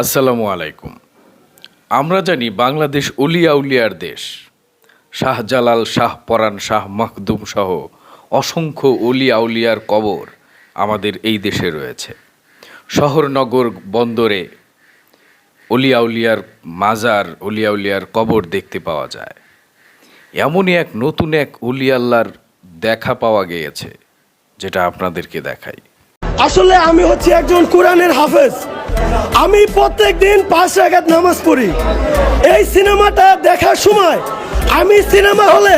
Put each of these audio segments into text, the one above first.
আসসালামু আলাইকুম। আমরা জানি বাংলাদেশ উলিয়া উলিয়ার দেশ। শাহজালাল, শাহ পরাণ শাহ মখদুম সহ অসংখ্য উলিয়া উলিয়ার কবর আমাদের এই দেশে রয়েছে। শহরনগর বন্দরে উলিয়া উলিয়ার মাজার, উলিয়া উলিয়ার কবর দেখতে পাওয়া যায়। এমনই এক নতুন এক উলিয়াল্লার দেখা পাওয়া গিয়েছে, যেটা আপনাদেরকে দেখাই। আসলে আমি হচ্ছি একজন কোরআনের হাফেজ। আমি প্রত্যেক দিন পাঁচ রাগাত নামাজ পড়ি। এই সিনেমাটা দেখার সময় আমি সিনেমা হলে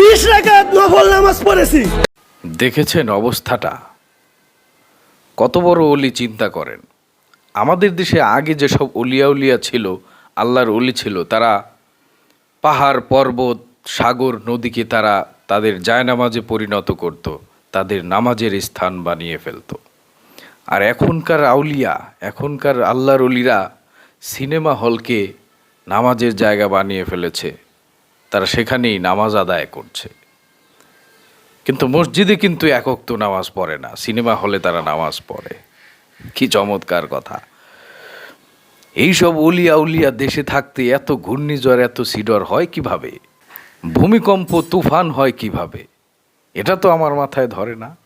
বিশ রাগাত নফল নামাজ পড়েছি। দেখেছেন অবস্থাটা? কত বড় অলি চিন্তা করেন। আমাদের দেশে আগে যেসব অলিয়া উলিয়া ছিল, আল্লাহর অলি ছিল, তারা পাহাড়, পর্বত, সাগর, নদীকে তারা তাদের জায়নামাজে পরিণত করত, তাদের নামাজের স্থান বানিয়ে ফেলতো। আর এখনকার আউলিয়া, এখনকার আল্লাহর অলিরা সিনেমা হলকে নামাজের জায়গা বানিয়ে ফেলেছে। তারা সেখানেই নামাজ আদায় করছে। কিন্তু মসজিদে কিন্তু একক তো নামাজ পড়ে না, সিনেমা হলে তারা নামাজ পড়ে। কি চমৎকার কথা। এইসব উলিয়া উলিয়া দেশে থাকতে এত ঘূর্ণিঝড়, এত সিডর হয় কীভাবে? ভূমিকম্প, তুফান হয় কীভাবে? এটা তো আমার মাথায় ধরে না।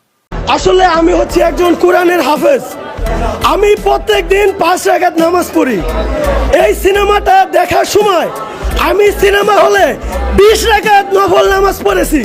আসলে আমি হচ্ছি একজন কোরআনের হাফেজ। আমি প্রত্যেক দিন পাঁচ রাগাত নামাজ পড়ি। এই সিনেমাটা দেখার সময় আমি সিনেমা হলে বিশ রাগাত নফল নামাজ পড়েছি।